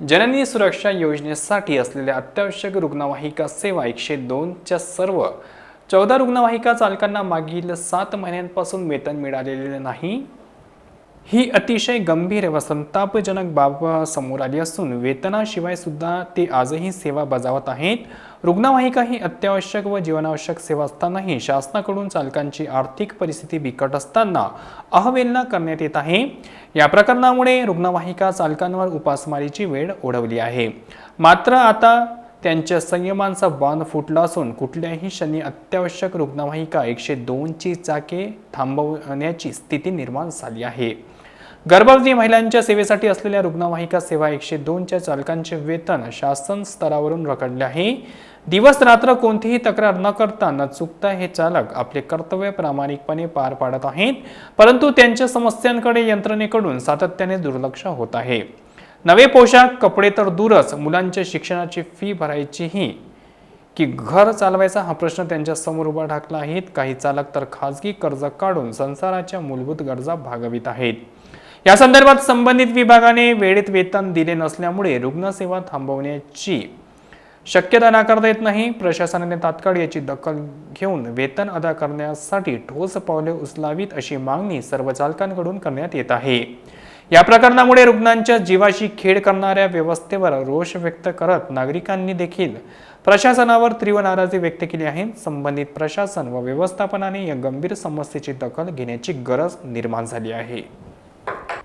जननी सुरक्षा योजनेसाठी असलेल्या अत्यावश्यक रुग्णवाहिका सेवा एकशे दोनच्या सर्व चौदा रुग्णवाहिका चालकांना मागील सात महिन्यांपासून वेतन मिळालेले नाही. ही अतिशय गंभीर व संतापजनक बाब समोर आली असून वेतनाशिवाय सुद्धा ते आजही सेवा बजावत आहेत. रुग्णवाहिका ही अत्यावश्यक व जीवनावश्यक सेवा असतानाही शासनाकडून चालकांची आर्थिक परिस्थिती बिकट असताना अहवेलना करण्यात येत आहे. या प्रकरणामुळे रुग्णवाहिका चालकांवर उपासमारीची वेळ ओढवली आहे. मात्र आता त्यांच्या संयमांचा बांध फुटला असून कुठल्याही क्षणी अत्यावश्यक रुग्णवाहिका एकशे दोनची चाके थांबवण्याची स्थिती निर्माण झाली आहे. गर्भवती महिलांच्या सेवेसाठी असलेल्या रुग्णवाहिका सेवा एकशे दोनच्या चालकांचे वेतन शासन स्तरावरून रखडले आहे. दिवस रात्र कोणतीही तक्रार न करता न चुकता हे चालक आपले कर्तव्य प्रामाणिकपणे पार पाडत आहेत परंतु त्यांच्या समस्यांकडे यंत्रणेकडून सातत्याने दुर्लक्ष होत आहे. नवे पोशाख कपडे तर दूरच मुलांच्या शिक्षणाची फी भरायचीही. की घर चालवायचा हा प्रश्न त्यांच्यासमोर उभा ठाकला आहे. काही चालक तर खाजगी कर्ज काढून संसाराच्या मूलभूत गरजा भागवित आहेत. या संदर्भात संबंधित विभागाने वेळेत वेतन दिले नसल्यामुळे रुग्णसेवा थांबवण्याची शक्यता नाकारता येत नाही. प्रशासनाने तात्काळ याची दखल घेऊन वेतन अदा करण्यासाठी ठोस पावले उचलावीत अशी मागणी सर्व चालकांकडून करण्यात येत आहे. या प्रकरणामुळे रुग्णांच्या जीवाशी खेळ करणाऱ्या व्यवस्थेवर रोष व्यक्त करत नागरिकांनी देखील प्रशासनावर तीव्र नाराजी व्यक्त केली आहे. संबंधित प्रशासन व व्यवस्थापनाने या गंभीर समस्येची दखल घेण्याची गरज निर्माण झाली आहे.